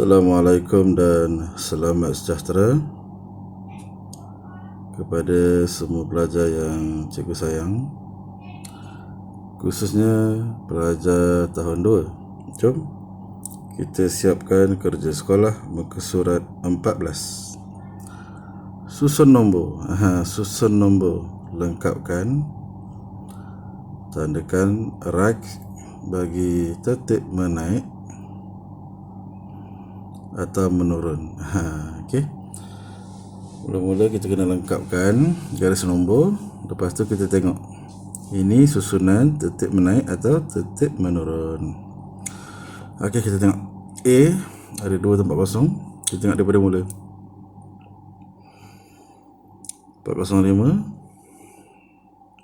Assalamualaikum dan selamat sejahtera kepada semua pelajar yang cikgu sayang khususnya pelajar tahun 2 jom kita siapkan kerja sekolah muka surat 14 susun nombor. Aha, susun nombor. Lengkapkan. Tandakan right bagi tertib menaik atau menurun. Ha, okey. Mula-mula kita kena lengkapkan garis nombor. Lepas tu kita tengok ini susunan tertib menaik atau tertib menurun. Okey, kita tengok A ada dua tempat kosong. Kita tengok daripada mula. 405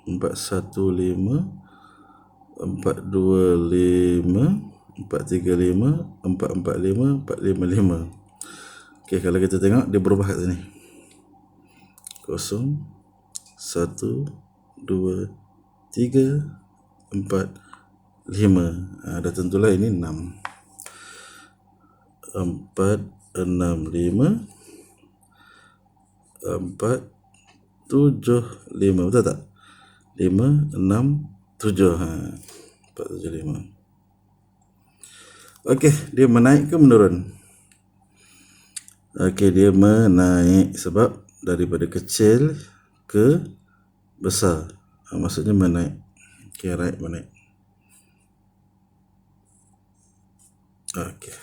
415 425 ok kalau kita tengok dia berubah kat sini. Kosong satu dua tiga empat lima. Ha, dah tentulah ini enam. Empat enam lima. Empat tujuh lima. Betul tak? Lima enam tujuh. Ha, empat tujuh lima Okey, dia menaik ke menurun? Okey, dia menaik sebab daripada kecil ke besar. Ha, maksudnya menaik. Okey, right, menaik. Okey.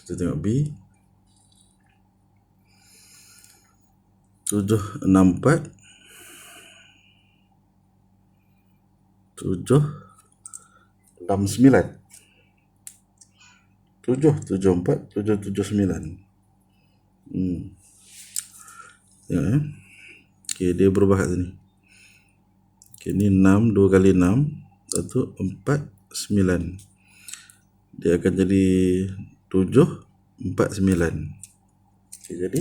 Kita tengok B. 764 7 tujuh tujuh empat tujuh tujuh sembilan. Hmm. ya. Okay, dia berubah kat sini. Okay, ni enam dua kali enam satu empat sembilan. Dia akan jadi tujuh empat sembilan. Okay, jadi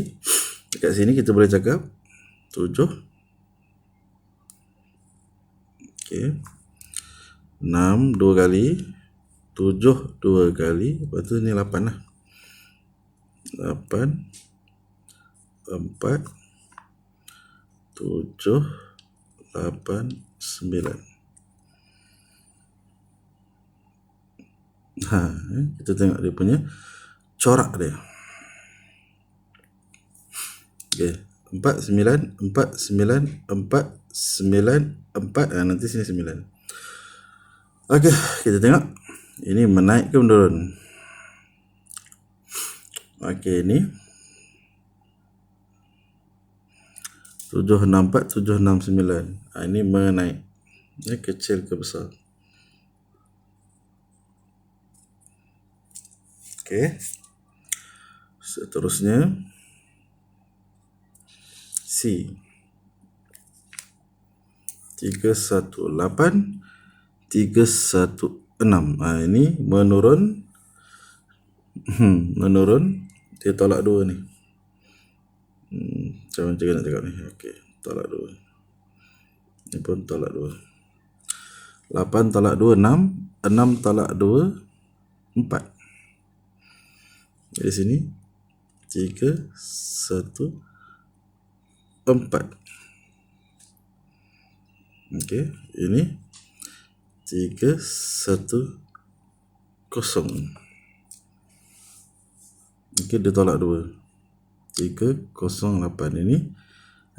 dekat sini kita boleh cakap tujuh. Okay. 6 dua kali. 7 dua kali. Lepas tu ni 8 lah. 8 4 7 8 9 ha, eh, kita tengok dia punya corak dia. Okay. 4, 9, 4, 9, 4, 9, 4, ha, nanti sini 9. Okey, kita tengok. Ini menaik ke menurun? Okey, ini. 764, 769. Ha, ini menaik. Ini kecil ke besar? Okey. Seterusnya. C. 318 tiga satu enam. Ha, ini menurun. Hmm, menurun. Dia tolak dua ni. Hmm, macam mana nak cakap ni? Okey, tolak dua. Ini pun tolak dua. Lapan tolak dua, enam. Enam tolak dua, empat. Di sini. Tiga, satu, empat. Okey, ini tiga satu kosong. Ok dia tolak dua. tiga kosong lapan ini.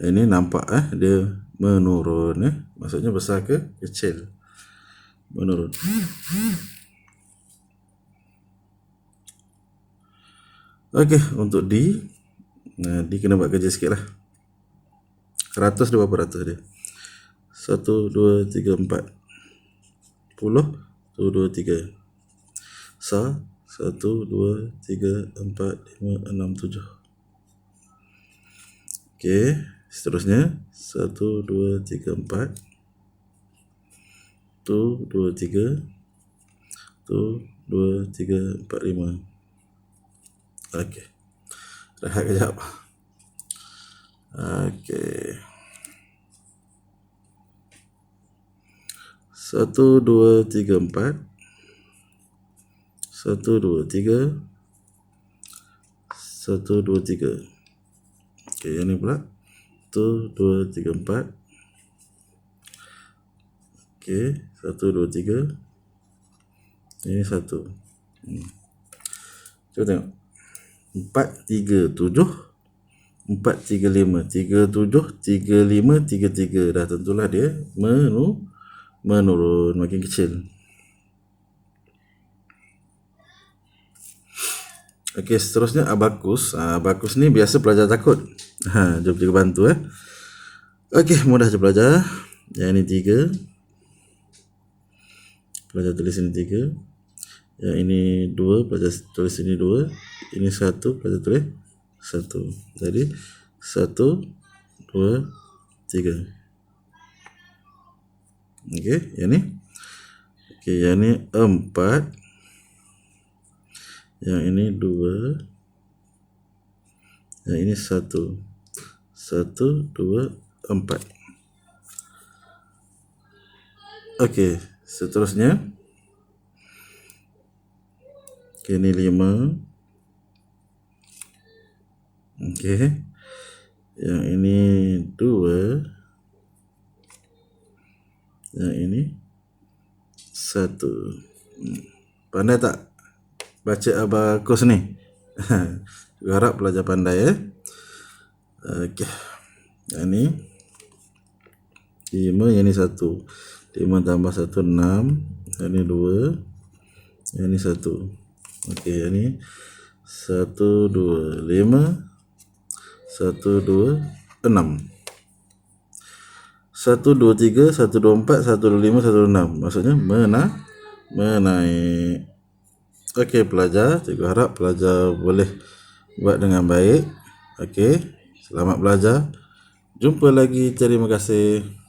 Ini nampak eh dia menurun eh. Maksudnya besar ke kecil? Menurun. Ok untuk D nah, D kena buat kerja sikit lah. 100 dia berapa ratus dia. 1, 2, 3, 4 sepuluh, satu, dua, tiga. Sa, satu, dua, tiga, empat, lima, enam, tujuh. Okey, seterusnya. Satu, dua, tiga, empat. Tu, dua, tiga. Tu, dua, tiga, empat, lima. Okey. Rehat kejap. Okey. Satu, dua, tiga, empat. satu dua tiga. Satu dua tiga. Ok yang ni pula. Satu dua tiga empat. Ok satu dua tiga. Ini satu. Hmm. cuba tengok. Empat tiga tujuh. Empat tiga lima. Tiga tujuh tiga lima tiga tiga. Dah tentulah dia menu menurun makin kecil Okey, seterusnya abakus. Abakus ni biasa pelajar takut. Ha, jom cikgu bantu eh. Okey, mudah je pelajar. Yang ini tiga. Pelajar tulis ini tiga. Yang ini dua, pelajar tulis ini dua. Ini satu, pelajar tulis satu. Jadi, satu, dua, tiga. Okey, yang ni. Okey, yang ni empat. Yang ini dua. Yang ini satu. Satu dua empat. Ok seterusnya. Ok ini lima. Ok yang ini dua yang ini satu hmm. pandai tak baca abakus ni. Harap pelajar pandai ya. Okey. Yang ni 5 yang ni 1. 5 tambah 1 6. Yang ni 2. Yang ni 1. Okey, yang ni 1 2 5 1 2 6. 1 2 3 1 2 4 1 2 5 1 2 4 1 2 5 1 2 6. Maksudnya mena menaik Okey pelajar, cikgu harap pelajar boleh buat dengan baik. Okey, selamat belajar. Jumpa lagi. Terima kasih.